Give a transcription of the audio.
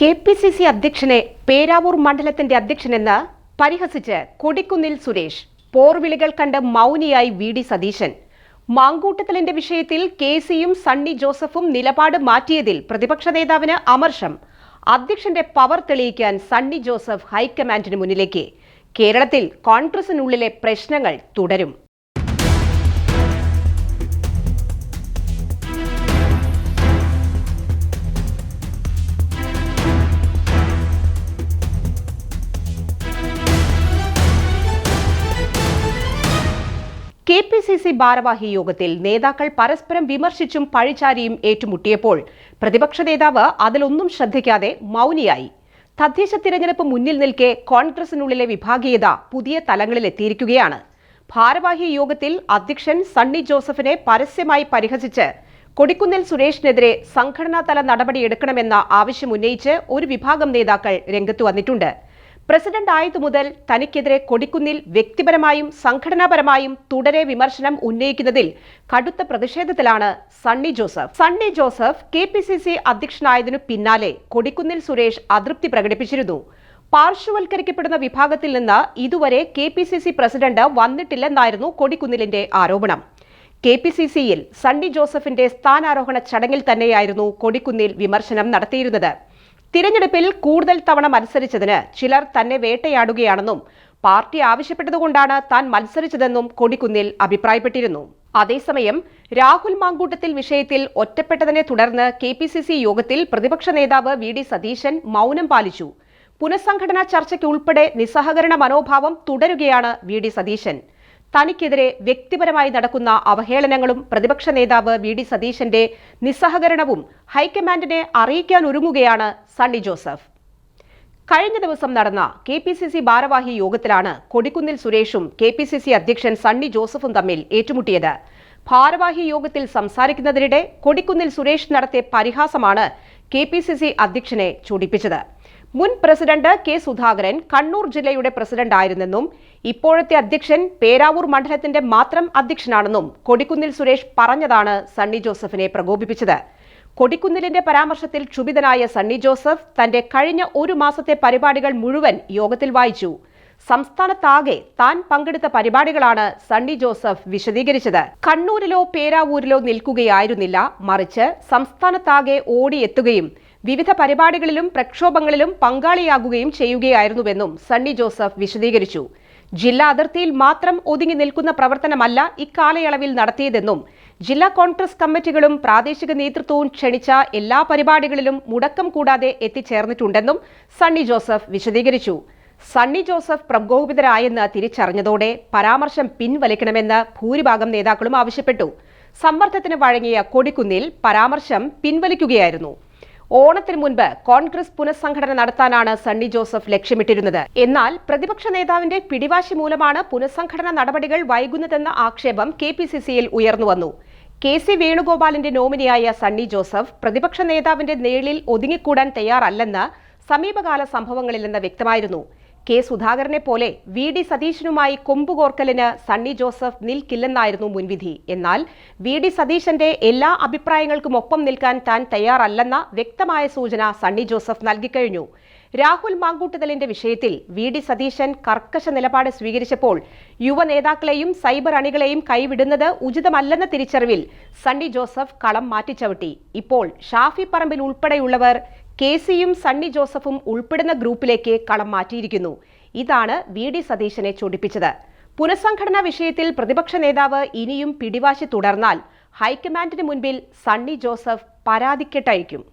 K P C C അധ്യക്ഷനെ പേരാവൂർ മണ്ഡലത്തിന്റെ അധ്യക്ഷനെന്ന് പരിഹസിച്ച് കൊടിക്കുന്നിൽ സുരേഷ് പോർവിളികൾ കണ്ട് മൗനിയായി വി ഡി സതീശൻ. മാങ്കൂട്ടത്തലിന്റെ വിഷയത്തിൽ കെ സിയും സണ്ണി ജോസഫും നിലപാട് മാറ്റിയതിൽ പ്രതിപക്ഷ നേതാവിന് അമർഷം. അധ്യക്ഷന്റെ പവർ തെളിയിക്കാൻ സണ്ണി ജോസഫ് ഹൈക്കമാൻഡിന് മുന്നിലേക്ക്. കേരളത്തിൽ കോൺഗ്രസിനുള്ളിലെ പ്രശ്നങ്ങൾ തുടരും. സി സി ഭാരവാഹി യോഗത്തിൽ നേതാക്കൾ പരസ്പരം വിമർശിച്ചും പഴിചാരിയും ഏറ്റുമുട്ടിയപ്പോൾ പ്രതിപക്ഷ നേതാവ് അതിലൊന്നും ശ്രദ്ധിക്കാതെ മൗനിയായി. തദ്ദേശ തിരഞ്ഞെടുപ്പ് മുന്നിൽ നിൽക്കെ കോൺഗ്രസിനുള്ളിലെ വിഭാഗീയത പുതിയ തലങ്ങളിലെത്തിയിരിക്കുകയാണ് ഭാരവാഹി യോഗത്തിൽ അധ്യക്ഷൻ സണ്ണി ജോസഫിനെ പരസ്യമായി പരിഹസിച്ച് കൊടിക്കുന്നിൽ സുരേഷിനെതിരെ സംഘടനാതല നടപടിയെടുക്കണമെന്ന ആവശ്യമുന്നയിച്ച് ഒരു വിഭാഗം നേതാക്കൾ രംഗത്തു വന്നിട്ടുണ്ട്. പ്രസിഡന്റ് ആയതു മുതൽ തനിക്കെതിരെ കൊടിക്കുന്നിൽ വ്യക്തിപരമായും സംഘടനാപരമായും തുടരെ വിമർശനം ഉന്നയിക്കുന്നതിൽ കടുത്ത പ്രതിഷേധത്തിലാണ് Sunny Joseph. Sunny Joseph K P C C അധ്യക്ഷനായതിനു പിന്നാലെ കൊടിക്കുന്നിൽ സുരേഷ് അതൃപ്തി പ്രകടിപ്പിച്ചിരുന്നു. പാർശ്വവൽക്കരിക്കപ്പെടുന്ന വിഭാഗത്തിൽ നിന്ന് ഇതുവരെ K P C C president വന്നിട്ടില്ലെന്നായിരുന്നു കൊടിക്കുന്നിലിന്റെ ആരോപണം. കെ പി സി സിയിൽ സണ്ണി ജോസഫിന്റെ സ്ഥാനാരോഹണ ചടങ്ങിൽ തന്നെയായിരുന്നു കൊടിക്കുന്നിൽ വിമർശനം നടത്തിയിരുന്നത്. തിരഞ്ഞെടുപ്പിൽ കൂടുതൽ തവണ മത്സരിച്ചതിന് ചിലർ തന്നെ വേട്ടയാടുകയാണെന്നും പാർട്ടി ആവശ്യപ്പെട്ടതുകൊണ്ടാണ് താൻ മത്സരിച്ചതെന്നും കൊടിക്കുന്നിൽ അഭിപ്രായപ്പെട്ടിരുന്നു. അതേസമയം രാഹുൽ മാങ്കൂട്ടത്തിൽ വിഷയത്തിൽ ഒറ്റപ്പെട്ടതിനെ തുടർന്ന് കെ പി സി സി യോഗത്തിൽ പ്രതിപക്ഷ നേതാവ് വി ഡി സതീശൻ മൗനം പാലിച്ചു. പുനഃസംഘടനാ ചർച്ചയ്ക്കുൾപ്പെടെ നിസ്സഹകരണ മനോഭാവം തുടരുകയാണ് വി ഡി സതീശൻ. തനിക്കെതിരെ വ്യക്തിപരമായി നടക്കുന്ന അവഹേളനങ്ങളും പ്രതിപക്ഷ നേതാവ് വി ഡി സതീശന്റെ നിസ്സഹകരണവും ഹൈക്കമാൻഡിനെ അറിയിക്കാൻ ഒരുങ്ങുകയാണ് സണ്ണി ജോസഫ്. കഴിഞ്ഞ ദിവസം നടന്ന കെ പി സി സി ഭാരവാഹി യോഗത്തിലാണ് കൊടിക്കുന്നിൽ സുരേഷും കെ പി സി സി അധ്യക്ഷൻ സണ്ണി ജോസഫും തമ്മിൽ ഏറ്റുമുട്ടിയത്. ഭാരവാഹി യോഗത്തിൽ സംസാരിക്കുന്നതിനിടെ കൊടിക്കുന്നിൽ സുരേഷ് നടത്തിയ പരിഹാസമാണ് കെ പി സി സി അധ്യക്ഷനെ ചൂടിപ്പിച്ചത്. മുൻ പ്രസിഡന്റ് കെ സുധാകരൻ കണ്ണൂർ ജില്ലയുടെ പ്രസിഡന്റ് ആയിരുന്നെന്നും ഇപ്പോഴത്തെ അധ്യക്ഷൻ പേരാവൂർ മണ്ഡലത്തിന്റെ മാത്രം അധ്യക്ഷനാണെന്നും കൊടിക്കുന്നിൽ സുരേഷ് പറഞ്ഞതാണ് സണ്ണി ജോസഫിനെ പ്രകോപിപ്പിച്ചത്. കൊടിക്കുന്നിലിന്റെ പരാമർശത്തിൽ ക്ഷുഭിതനായ സണ്ണി ജോസഫ് തന്റെ കഴിഞ്ഞ ഒരു മാസത്തെ പരിപാടികൾ മുഴുവൻ യോഗത്തിൽ വായിച്ചു. സംസ്ഥാനത്താകെ താൻ പങ്കെടുത്ത പരിപാടികളാണ് സണ്ണി ജോസഫ് വിശദീകരിച്ചത്. കണ്ണൂരിലോ പേരാവൂരിലോ നിൽക്കുകയായിരുന്നില്ല മറിച്ച് സംസ്ഥാനത്താകെ ഓടിയെത്തുകയും വിവിധ പരിപാടികളിലും പ്രക്ഷോഭങ്ങളിലും പങ്കാളിയാകുകയും ചെയ്യുകയായിരുന്നുവെന്നും സണ്ണി ജോസഫ് വിശദീകരിച്ചു. ജില്ലാ അതിർത്തിയിൽ മാത്രം ഒതുങ്ങി നിൽക്കുന്ന പ്രവർത്തനമല്ല ഇക്കാലയളവിൽ നടത്തിയതെന്നും ജില്ലാ കോൺഗ്രസ് കമ്മിറ്റികളും പ്രാദേശിക നേതൃത്വവും ക്ഷണിച്ച എല്ലാ പരിപാടികളിലും മുടക്കം കൂടാതെ എത്തിച്ചേർന്നിട്ടുണ്ടെന്നും സണ്ണി ജോസഫ് വിശദീകരിച്ചു. സണ്ണി ജോസഫ് പ്രകോപിതരായെന്ന് തിരിച്ചറിഞ്ഞതോടെ പരാമർശം പിൻവലിക്കണമെന്ന് ഭൂരിഭാഗം നേതാക്കളും ആവശ്യപ്പെട്ടു. സമ്മർദ്ദത്തിന് വഴങ്ങിയ കൊടിക്കുന്നിൽ പരാമർശം പിൻവലിക്കുകയായിരുന്നു. ഓണത്തിന് മുൻപ് കോൺഗ്രസ് പുനഃസംഘടന നടത്താനാണ് സണ്ണി ജോസഫ് ലക്ഷ്യമിട്ടിരുന്നത്. എന്നാൽ പ്രതിപക്ഷ നേതാവിന്റെ പിടിവാശി മൂലമാണ് പുനഃസംഘടന നടപടികൾ വൈകുന്നതെന്ന ആക്ഷേപം കെ പി സി സിയിൽ ഉയർന്നുവന്നു കെ സി വേണുഗോപാലിന്റെ നോമിനിയായ സണ്ണി ജോസഫ് പ്രതിപക്ഷ നേതാവിന്റെ നേളിൽ ഒതുങ്ങിക്കൂടാൻ തയ്യാറല്ലെന്ന് സമീപകാല സംഭവങ്ങളിൽ നിന്ന് വ്യക്തമായിരുന്നു. കെ സുധാകരനെ പോലെ വി ഡി സതീശനുമായി കൊമ്പുകോർക്കലിന് സണ്ണി ജോസഫ് നിൽക്കില്ലെന്നായിരുന്നു മുൻവിധി. എന്നാൽ വി ഡി സതീശന്റെ എല്ലാ അഭിപ്രായങ്ങൾക്കും ഒപ്പം നിൽക്കാൻ താൻ തയ്യാറല്ലെന്ന വ്യക്തമായ സൂചന സണ്ണി ജോസഫ് നൽകിക്കഴിഞ്ഞു. രാഹുൽ മാങ്കൂട്ടുതലിന്റെ വിഷയത്തിൽ വി ഡി സതീശൻ കർക്കശ നിലപാട് സ്വീകരിച്ചപ്പോൾ യുവ നേതാക്കളെയും സൈബർ അണികളെയും കൈവിടുന്നത് ഉചിതമല്ലെന്ന തിരിച്ചറിവിൽ സണ്ണി ജോസഫ് കളം മാറ്റിച്ചവിട്ടി. ഇപ്പോൾ ഷാഫി പറമ്പിൽ ഉൾപ്പെടെയുള്ളവർ കെ സിയും സണ്ണി ജോസഫും ഉൾപ്പെടുന്ന ഗ്രൂപ്പിലേക്ക് കളം മാറ്റിയിരിക്കുന്നു. ഇതാണ് വി ഡി സതീശനെ ചൊടിപ്പിച്ചത്. പുനഃസംഘടനാ വിഷയത്തിൽ പ്രതിപക്ഷ നേതാവ് ഇനിയും പിടിവാശി തുടർന്നാൽ ഹൈക്കമാൻഡിന് മുൻപിൽ സണ്ണി ജോസഫ് പരാതിക്കെട്ടയക്കും